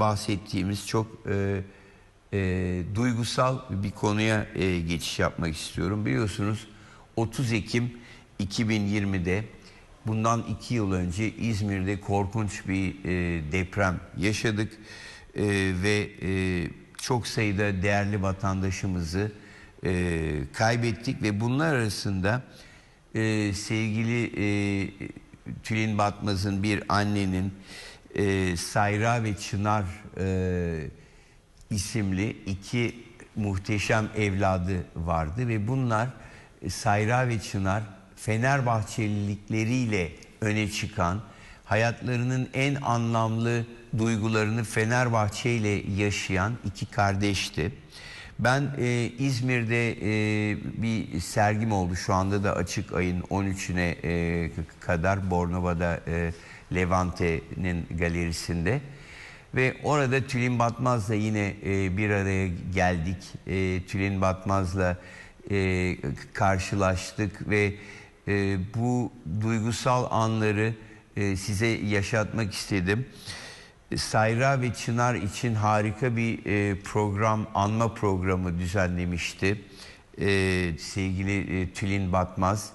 bahsettiğimiz çok e, e, duygusal bir konuya e, geçiş yapmak istiyorum. Biliyorsunuz 30 Ekim 2020'de bundan iki yıl önce İzmir'de korkunç bir e, deprem yaşadık E, ve e, çok sayıda değerli vatandaşımızı e, kaybettik ve bunlar arasında e, sevgili e, Tülin Batmaz'ın bir annenin e, Sayra ve Çınar e, isimli iki muhteşem evladı vardı ve bunlar e, Sayra ve Çınar Fenerbahçelilikleriyle öne çıkan hayatlarının en anlamlı duygularını Fenerbahçe ile yaşayan iki kardeşti. Ben e, İzmir'de e, bir sergim oldu. Şu anda da açık ayın 13'üne e, kadar Bornova'da e, Levante'nin galerisinde. Ve orada Tülin Batmaz'la yine e, bir araya geldik. E, Tülin Batmaz'la e, karşılaştık ve e, bu duygusal anları e, size yaşatmak istedim. Sayra ve Çınar için harika bir e, program, anma programı düzenlemişti e, sevgili e, Tülin Batmaz.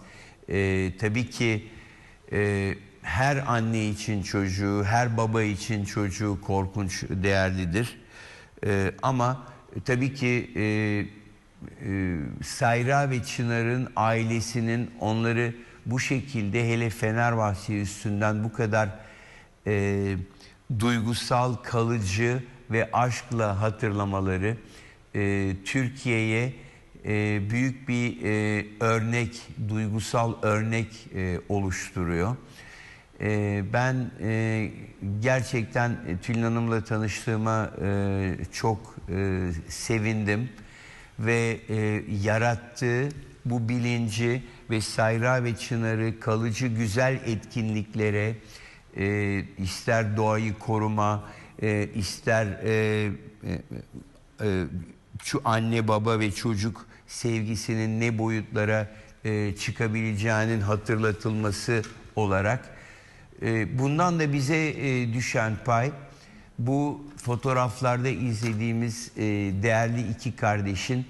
Tabii ki her anne için çocuğu, her baba için çocuğu korkunç değerlidir. Ama tabii ki Sayra ve Çınar'ın ailesinin onları bu şekilde hele Fenerbahçe üstünden bu kadar e, duygusal, kalıcı ve aşkla hatırlamaları e, Türkiye'ye e, büyük bir e, örnek, duygusal örnek e, oluşturuyor. E, ben e, gerçekten Tülin Hanım'la tanıştığıma e, çok e, sevindim ve e, yarattığı bu bilinci ve Sayra ve Çınar'ı kalıcı güzel etkinliklere e, ister doğayı koruma e, ister e, e, e, şu anne baba ve çocuk sevgisinin ne boyutlara e, çıkabileceğinin hatırlatılması olarak e, bundan da bize e, düşen pay bu fotoğraflarda izlediğimiz e, değerli iki kardeşin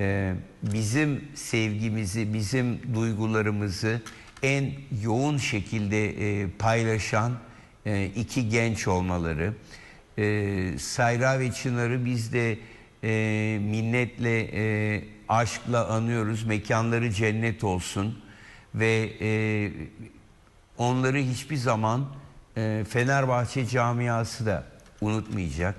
e, bizim sevgimizi, bizim duygularımızı en yoğun şekilde e, paylaşan e, iki genç olmaları. E, Sayra ve Çınar'ı biz de e, minnetle, e, aşkla anıyoruz. Mekanları cennet olsun ve e, onları hiçbir zaman e, Fenerbahçe camiası da unutmayacak.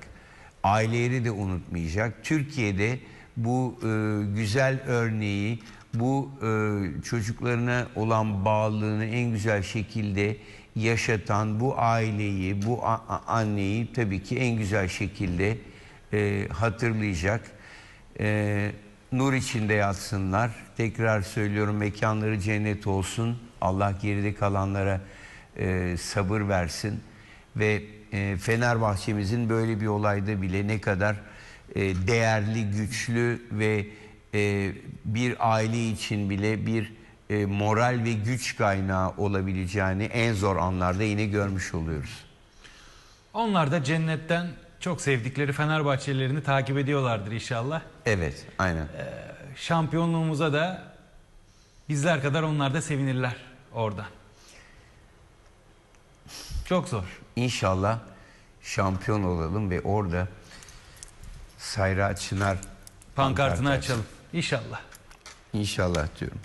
Aileleri de unutmayacak. Türkiye'de bu e, güzel örneği, bu e, çocuklarına olan bağlılığını en güzel şekilde yaşatan bu aileyi, bu anneyi tabii ki en güzel şekilde e, hatırlayacak. E, nur içinde yatsınlar. Tekrar söylüyorum mekanları cennet olsun. Allah geride kalanlara e, sabır versin. Ve e, Fenerbahçe'mizin böyle bir olayda bile ne kadar e, değerli, güçlü ve e, bir aile için bile bir e, moral ve güç kaynağı olabileceğini en zor anlarda yine görmüş oluyoruz. Onlar da cennetten çok sevdikleri Fenerbahçelilerini takip ediyorlardır inşallah. Evet, aynen. Şampiyonluğumuza da bizler kadar onlar da sevinirler oradan. Çok zor. İnşallah şampiyon olalım ve orada Sayra Çınar Pankartını açalım. İnşallah. İnşallah diyorum.